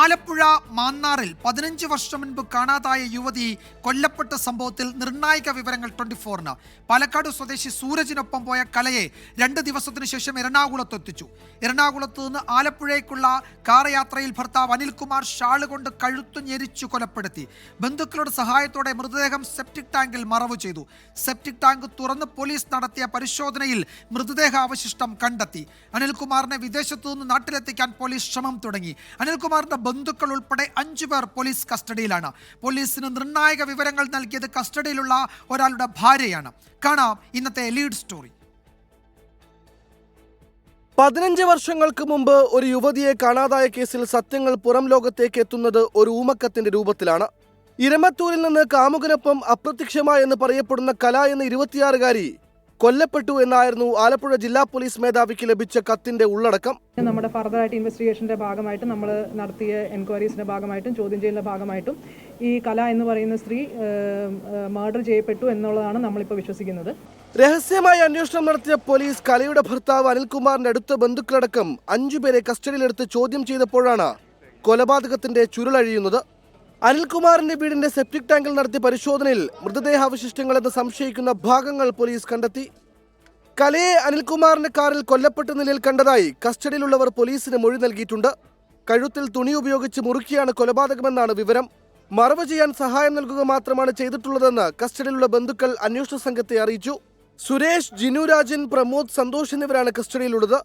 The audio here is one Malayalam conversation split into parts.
ആലപ്പുഴ മാന്നാറിൽ പതിനഞ്ച് വർഷം മുൻപ് കാണാതായ യുവതി കൊല്ലപ്പെട്ട സംഭവത്തിൽ നിർണായക വിവരങ്ങൾ ട്വന്റി ഫോറിന് പാലക്കാട് സ്വദേശി സൂരജിനൊപ്പം പോയ കലയെ രണ്ട് ദിവസത്തിനു ശേഷം എറണാകുളത്ത് എത്തിച്ചു. എറണാകുളത്ത് നിന്ന് ആലപ്പുഴയ്ക്കുള്ള കാർ യാത്രയിൽ ഭർത്താവ് അനിൽകുമാർ ഷാൾ കൊണ്ട് കഴുത്തു ഞെരിച്ചു കൊലപ്പെടുത്തി. ബന്ധുക്കളുടെ സഹായത്തോടെ മൃതദേഹം സെപ്റ്റിക് ടാങ്കിൽ മറവ് ചെയ്തു. സെപ്റ്റിക് ടാങ്ക് തുറന്ന് പോലീസ് നടത്തിയ പരിശോധനയിൽ മൃതദേഹ അവശിഷ്ടം കണ്ടെത്തി. അനിൽകുമാറിനെ വിദേശത്തു നിന്ന് നാട്ടിലെത്തിക്കാൻ പോലീസ് ശ്രമം തുടങ്ങി. അനിൽകുമാറിന്റെ ബന്ധുക്കൾ ഉൾപ്പെടെ അഞ്ചു പേർ പോലീസ് കസ്റ്റഡിയിലാണ്. പോലീസിന് നിർണായക വിവരങ്ങൾ നൽകിയത് കസ്റ്റഡിയിലുള്ള ഒരാളുടെ ഭാര്യയാണ്. കാണാം ഇന്നത്തെ ലീഡ് സ്റ്റോറി. പതിനഞ്ച് വർഷങ്ങൾക്ക് മുമ്പ് ഒരു യുവതിയെ കാണാതായ കേസിൽ സത്യങ്ങൾ പുറം ലോകത്തേക്ക് എത്തുന്നത് ഒരു ഊമക്കത്തിന്റെ രൂപത്തിലാണ്. ഇരമത്തൂരിൽ നിന്ന് കാമുകനൊപ്പം അപ്രത്യക്ഷമായെന്ന് പറയപ്പെടുന്ന കല എന്ന ഇരുപത്തിയാറുകാരി കൊല്ലപ്പെട്ടു എന്നായിരുന്നു ആലപ്പുഴ ജില്ലാ പോലീസ് മേധാവിക്ക് ലഭിച്ച കത്തിന്റെ ഉള്ളടക്കം. നമ്മുടെ ഫർദർ ആയിട്ട് ഇൻവെസ്റ്റിഗേഷന്റെ ഭാഗമായിട്ട് നമ്മൾ നടത്തിയ എൻക്വയറീസിന്റെ ഭാഗമായിട്ടും ചോദ്യം ചെയ്യലിന്റെ ഭാഗമായിട്ടും ഈ കല എന്ന് പറയുന്ന സ്ത്രീ മർഡർ ചെയ്യപ്പെട്ടു എന്നുള്ളതാണ് നമ്മളിപ്പോൾ വിശ്വസിക്കുന്നത്. രഹസ്യമായി അന്വേഷണം നടത്തിയ പോലീസ് കലയുടെ ഭർത്താവ് അനിൽകുമാറിന്റെ അടുത്ത ബന്ധുക്കളടക്കം അഞ്ചുപേരെ കസ്റ്റഡിയിലെടുത്ത് ചോദ്യം ചെയ്തപ്പോഴാണ് കൊലപാതകത്തിന്റെ ചുരുളഴിയുന്നത്. അനിൽകുമാറിന്റെ വീടിന്റെ സെപ്റ്റിക് ടാങ്കിൽ നടത്തിയ പരിശോധനയിൽ മൃതദേഹാവശിഷ്ടങ്ങളെന്ന് സംശയിക്കുന്ന ഭാഗങ്ങൾ പോലീസ് കണ്ടെത്തി. കലയെ അനിൽകുമാറിന്റെ കാറിൽ കൊല്ലപ്പെട്ട നിലയിൽ കണ്ടതായി കസ്റ്റഡിയിലുള്ളവർ പോലീസിന് മൊഴി നൽകിയിട്ടുണ്ട്. കഴുത്തിൽ തുണി ഉപയോഗിച്ച് മുറുക്കിയാണ് കൊലപാതകമെന്നാണ് വിവരം. മറവ് ചെയ്യാൻ സഹായം നൽകുക മാത്രമാണ് ചെയ്തിട്ടുള്ളതെന്ന് കസ്റ്റഡിയിലുള്ള ബന്ധുക്കൾ അന്വേഷണ സംഘത്തെ അറിയിച്ചു. സുരേഷ് ജിനുരാജൻ പ്രമോദ് സന്തോഷ് എന്നിവരാണ് കസ്റ്റഡിയിലുള്ളത്.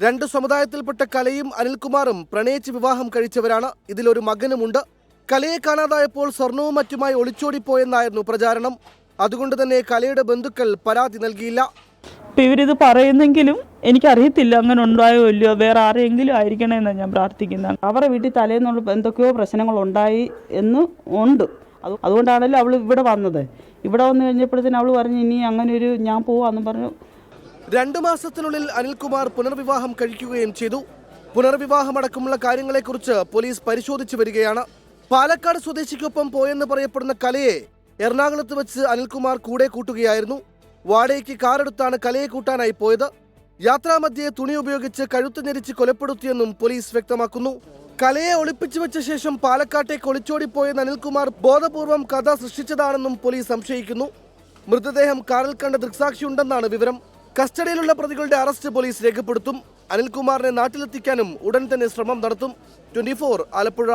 രണ്ട് സമുദായത്തിൽപ്പെട്ട കലയും അനിൽകുമാറും പ്രണയിച്ച് വിവാഹം കഴിച്ചവരാണ്. ഇതിലൊരു മകനുമുണ്ട്. കലയെ കാണാതായപ്പോൾ സ്വർണവും മറ്റുമായി ഒളിച്ചോടിപ്പോയെന്നായിരുന്നു പ്രചാരണം. അതുകൊണ്ട് തന്നെ കലയുടെ ബന്ധുക്കൾ പരാതി നൽകിയില്ല. ഇപ്പം ഇവരിത് പറയുന്നെങ്കിലും എനിക്കറിയത്തില്ല അങ്ങനെ ഉണ്ടായോ ഇല്ലയോ. വേറെ ആരെങ്കിലും ആയിരിക്കണമെന്നാണ് ഞാൻ പ്രാർത്ഥിക്കുന്നത് അവരുടെ വീട്ടിൽ തലേന്നുള്ള എന്തൊക്കെയോ പ്രശ്നങ്ങൾ ഉണ്ടായി എന്ന് ഉണ്ട്. അത് അതുകൊണ്ടാണല്ലോ അവൾ ഇവിടെ വന്നത്. ഇവിടെ വന്നു കഴിഞ്ഞപ്പോഴത്തേന് അവൾ പറഞ്ഞു ഇനി അങ്ങനെ ഒരു ഞാൻ പോവാന്ന് പറഞ്ഞു. രണ്ടു മാസത്തിനുള്ളിൽ അനിൽകുമാർ പുനർവിവാഹം കഴിക്കുകയും ചെയ്തു. പുനർവിവാഹമടക്കമുള്ള കാര്യങ്ങളെക്കുറിച്ച് പോലീസ് പരിശോധിച്ചു വരികയാണ്. പാലക്കാട് സ്വദേശിക്കൊപ്പം പോയെന്ന് പറയപ്പെടുന്ന കലയെ എറണാകുളത്ത് വെച്ച് അനിൽകുമാർ കൂടെ കൂട്ടുകയായിരുന്നു. വാടകയ്ക്ക് കാറെടുത്താണ് കലയെ കൂട്ടാനായി പോയത്. യാത്രാമധ്യേ തുണി ഉപയോഗിച്ച് കഴുത്ത് ഞെരിച്ച് കൊലപ്പെടുത്തിയെന്നും പോലീസ് വ്യക്തമാക്കുന്നു. കലയെ ഒളിപ്പിച്ചു വെച്ച ശേഷം പാലക്കാട്ടേക്ക് ഒളിച്ചോടിപ്പോയെന്ന് അനിൽകുമാർ ബോധപൂർവം കഥ സൃഷ്ടിച്ചതാണെന്നും പോലീസ് സംശയിക്കുന്നു. മൃതദേഹം കാറിൽ കണ്ട ദൃക്സാക്ഷിയുണ്ടെന്നാണ് വിവരം. കസ്റ്റഡിയിലുള്ള പ്രതികളുടെ അറസ്റ്റ് പോലീസ് രേഖപ്പെടുത്തും. അനിൽകുമാറിനെ നാട്ടിലെത്തിക്കാനും ഉടൻ തന്നെ ശ്രമം നടത്തും. ട്വന്റി ആലപ്പുഴ.